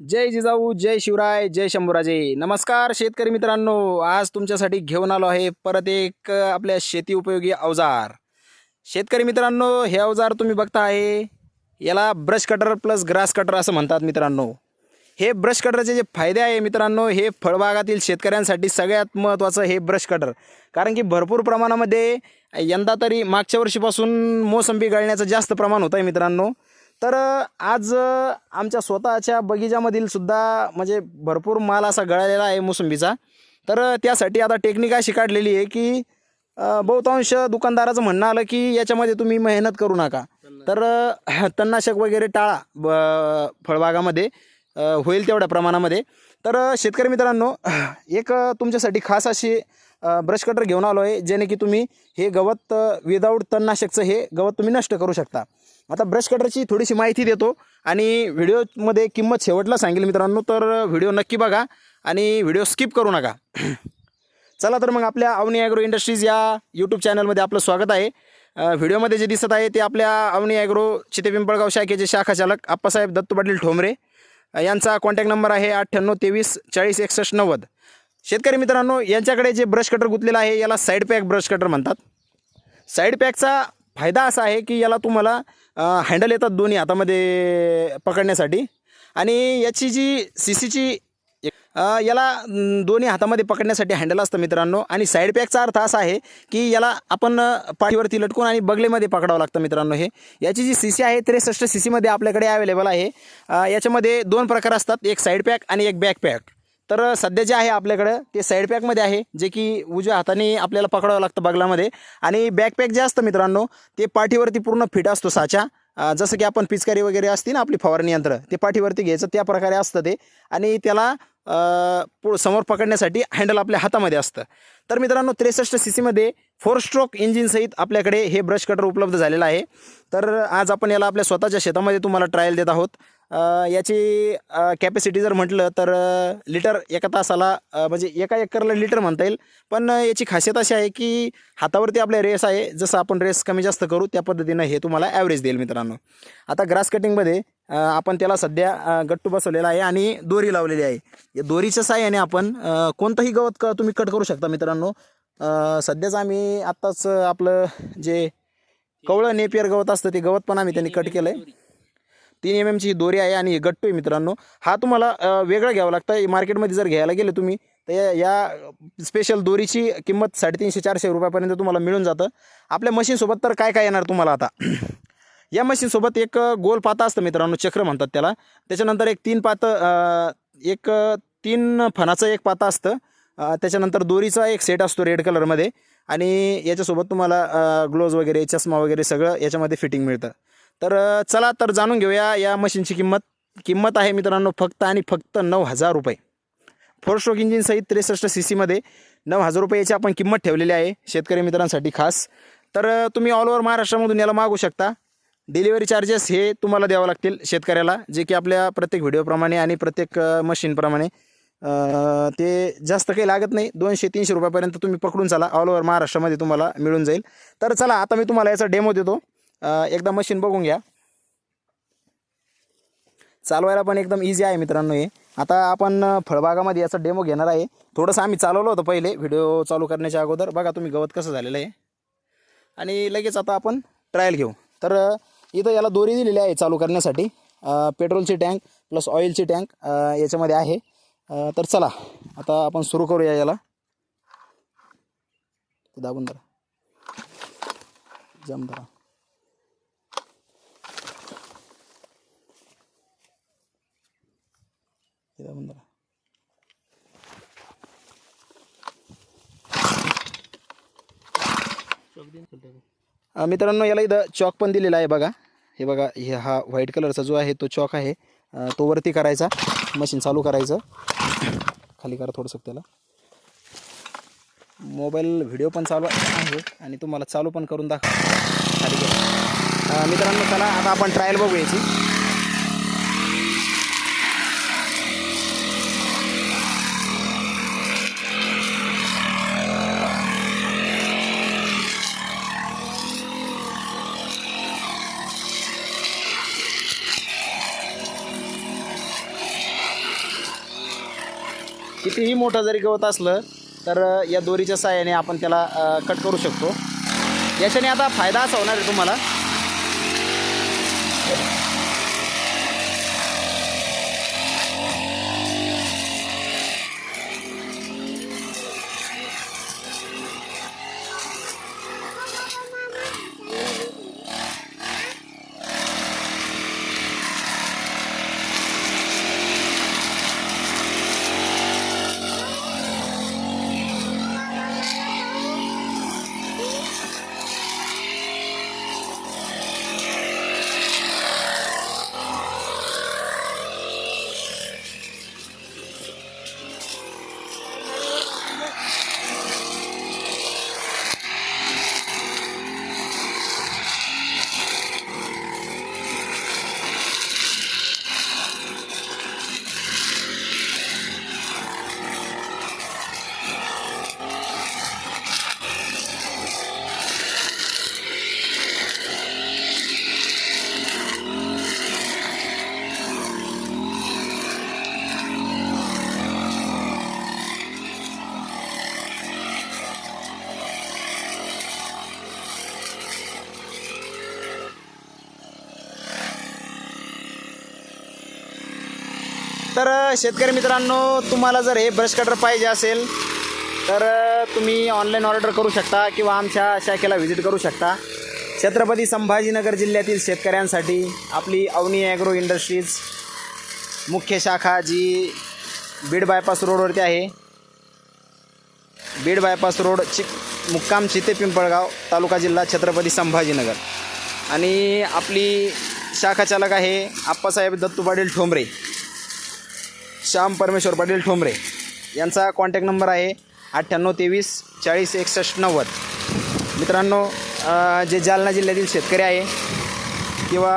जय जिजाऊ जय शिवराय जय शंभूराजे. नमस्कार शेतकरी मित्रांनो. आज तुमच्यासाठी घेऊन आलो आहे परत एक आपल्या शेती उपयोगी अवजार. शेतकरी मित्रांनो हे अवजार तुम्ही बघता आहे याला brush cutter plus grass cutter असं म्हणतात मित्रांनो. हे ब्रश कटरचे जे फायदे आहे मित्रांनो हे फळबागातील शेतकऱ्यांसाठी सगळ्यात महत्त्वाचं हे ब्रश कटर. कारण की भरपूर प्रमाणामध्ये यंदा तरी मागच्या वर्षीपासून मोसंबी गळण्याचं जास्त प्रमाण होतं आहे मित्रांनो. तर आज आमच्या स्वतःच्या बगीचामधील सुद्धा म्हणजे भरपूर माल असा गळालेला आहे मोसंबीचा. तर त्यासाठी आता टेक्निक अशी काढलेली आहे की बहुतांश दुकानदाराचं म्हणणं आलं की याच्यामध्ये तुम्ही मेहनत करू नका. तर तणनाशक वगैरे टाळा ब फळबागामध्ये होईल तेवढ्या प्रमाणामध्ये. तर शेतकरी मित्रांनो एक तुमच्यासाठी खास अशी ब्रश कटर घेऊन आलो आहे जेणे की तुम्ही हे गवत विदाऊट तणनाशकचं हे गवत तुम्ही नष्ट करू शकता. आता ब्रश कटरची थोडीशी माहिती देतो आणि व्हिडिओमध्ये किंमत शेवटला सांगेल मित्रांनो तर व्हिडिओ नक्की बघा आणि व्हिडिओ स्किप करू नका. चला तर मग आपल्या अवनी ॲग्रो इंडस्ट्रीज या यूट्यूब चॅनलमध्ये आपलं स्वागत आहे. व्हिडिओमध्ये जे दिसत आहे ते आपल्या अवनी ॲग्रो चितेपिंपळगाव शाखेचे शाखा चालक आप्पासाहेब दत्तू पाटील ठोंबरे. यांचा कॉन्टॅक्ट नंबर आहे अठ्ठ्याण्णव तेवीस चाळीस एकसष्ट नव्वद. शेतकरी मित्रांनो यांच्याकडे जे ब्रश कटर गुंतलेलं आहे याला साईड पॅक ब्रश कटर म्हणतात. साईड पॅकचा फायदा असा आहे की याला तुम्हाला हँडल येतात दोन्ही हातामध्ये पकडण्यासाठी. आणि याची जी सी सीची याला दोन्ही हातामध्ये पकडण्यासाठी हँडल असतं मित्रांनो. आणि साईड पॅकचा अर्थ असा आहे की याला आपण पाठीवरती लटकून आणि बगलेमध्ये पकडावं लागतं मित्रांनो हे. याची जी सी सी आहे त्रेसष्ट सी सीमध्ये आपल्याकडे अवेलेबल आहे. याच्यामध्ये दोन प्रकार असतात. एक साईड पॅक आणि एक बॅक पॅक तर सध्या जे आहे आपल्याकडं ते साईड पॅकमध्ये आहे जे की उजव्या हाताने आपल्याला पकडावं लागतं बगलामध्ये. आणि बॅकपॅक जे असतं मित्रांनो ते पाठीवरती पूर्ण फिट असतो साचा. जसं की आपण पिचकारी वगैरे असते ना आपली फवारणी यंत्र ते पाठीवरती घ्यायचं त्या प्रकारे असतं ते. आणि त्याला पु समोर पकडण्यासाठी हँडल आपल्या हातामध्ये असतं. तर मित्रांनो त्रेसष्ट सी सीमध्ये फोर स्ट्रोक इंजिनसहित आपल्याकडे हे ब्रश कटर उपलब्ध झालेलं आहे. तर आज आपण याला आपल्या स्वतःच्या शेतामध्ये तुम्हाला ट्रायल देत आहोत. याची कॅपॅसिटी जर म्हटलं तर लिटर एका तासाला म्हणजे एका एकरला लिटर म्हणता येईल. पण याची खासियत अशी आहे की हातावरती आपल्या रेस आहे. जसं आपण रेस कमी जास्त करू त्या पद्धतीनं हे तुम्हाला ॲव्हरेज देईल मित्रांनो. आता ग्रास कटिंगमध्ये आपण त्याला सध्या गट्टू बसवलेला आहे आणि दोरी लावलेली आहे. या दोरीच्या साह्याने आपण कोणतंही गवत क तुम्ही कट करू शकता मित्रांनो. सध्याच आम्ही आत्ताच आपलं जे कवळं नेपियर गवत असतं ते गवत पण आम्ही त्यांनी कट केलं आहे तीन एम एमची दोरी आहे आणि गट्टू आहे मित्रांनो. हा तुम्हाला वेगळा घ्यावा लागतं. मार्केटमध्ये जर घ्यायला गेले तुम्ही तर या- या स्पेशल दोरीची किंमत साडेतीनशे चारशे रुपयापर्यंत तुम्हाला मिळून जातं. आपल्या मशीनसोबत तर काय काय येणार तुम्हाला आता? या मशीनसोबत एक गोल पाता असतं मित्रांनो चक्र म्हणतात त्याला. त्याच्यानंतर एक तीन पातं एक तीन फणाचं एक पाता असतं. त्याच्यानंतर दोरीचा एक सेट असतो रेड कलरमध्ये आणि याच्यासोबत तुम्हाला ग्लोव्ज वगैरे चष्मा वगैरे सगळं याच्यामध्ये फिटिंग मिळतं. तर चला तर जाणून घेऊया या मशीनची किंमत. किंमत आहे मित्रांनो फक्त आणि फक्त नऊ हजार रुपये. फोर स्ट्रोक इंजिनसहित त्रेसष्ट सी सीमध्ये नऊ हजार रुपये याची आपण किंमत ठेवलेली आहे शेतकरी मित्रांसाठी खास. तर तुम्ही ऑल ओव्हर महाराष्ट्रामधून याला मागू शकता. डिलिव्हरी चार्जेस हे तुम्हाला द्यावं लागतील शेतकऱ्याला जे की आपल्या प्रत्येक व्हिडिओप्रमाणे आणि प्रत्येक मशीनप्रमाणे ते जास्त काही लागत नाही. दोनशे तीनशे रुपयापर्यंत तुम्ही पकडून चला. ऑल ओव्हर महाराष्ट्रामध्ये तुम्हाला मिळून जाईल. तर चला आता मी तुम्हाला याचा डेमो देतो. एकदा मशीन बघून घ्या. चालवायला पण एकदम इझी आहे मित्रांनो हे. आता आपण फळबागामध्ये याचा डेमो घेणार आहे. थोडंसं आम्ही चालवलं होतं पहिले व्हिडिओ चालू करण्याच्या अगोदर. बघा तुम्ही गवत कसं झालेलं आहे. आणि लगेच आता आपण ट्रायल घेऊ. तर इथं याला दोरी दिलेली आहे चालू करण्यासाठी. पेट्रोलची टँक प्लस ऑइलची टँक याच्यामध्ये आहे. तर चला आता आपण सुरू करूया याला. दाबून धरा. जम धरा. ते दाबून मित्रांनो याला इथं चॉक पण दिलेला आहे बघा. हे बघा हे हा व्हाईट कलरचा जो आहे तो चॉक आहे. तो वरती करायचा. मशीन चालू करायचं. खाली करा थोडंसं त्याला. मोबाईल व्हिडिओ पण चालू आहे आणि तुम्हाला चालू पण करून दाखवा खाली करा. मित्रांनो चला आता आपण ट्रायल बघूयाची कितीही मोठं जरी गवत असलं तर या दोरीच्या सहाय्याने आपण त्याला कट करू शकतो. याच्याने आता फायदा असा होणार आहे तुम्हाला. तर शेतकरी मित्रांनो तुम्हाला जर हे ब्रश कटर पाहिजे असेल तर तुम्ही ऑनलाईन ऑर्डर करू शकता किंवा आमच्या शाखेला व्हिजिट करू शकता. छत्रपती संभाजीनगर जिल्ह्यातील शेतकऱ्यांसाठी आपली अवनी ॲग्रो इंडस्ट्रीज मुख्य शाखा जी बीड बायपास रोडवरती आहे. बीड बायपास रोड चिक मुक्काम चिते पिंपळगाव तालुका जिल्हा छत्रपती संभाजीनगर. आणि आपली शाखा चालक आहे आप्पासाहेब दत्तू पाटील ठोंबरे. श्याम परमेश्वर पाटील ठोंबरे. यांचा कॉन्टॅक्ट नंबर आहे अठ्ठ्याण्णव तेवीस चाळीस एकसष्ट नव्वद. मित्रांनो जे जालना जिल्ह्यातील शेतकरी आहे किंवा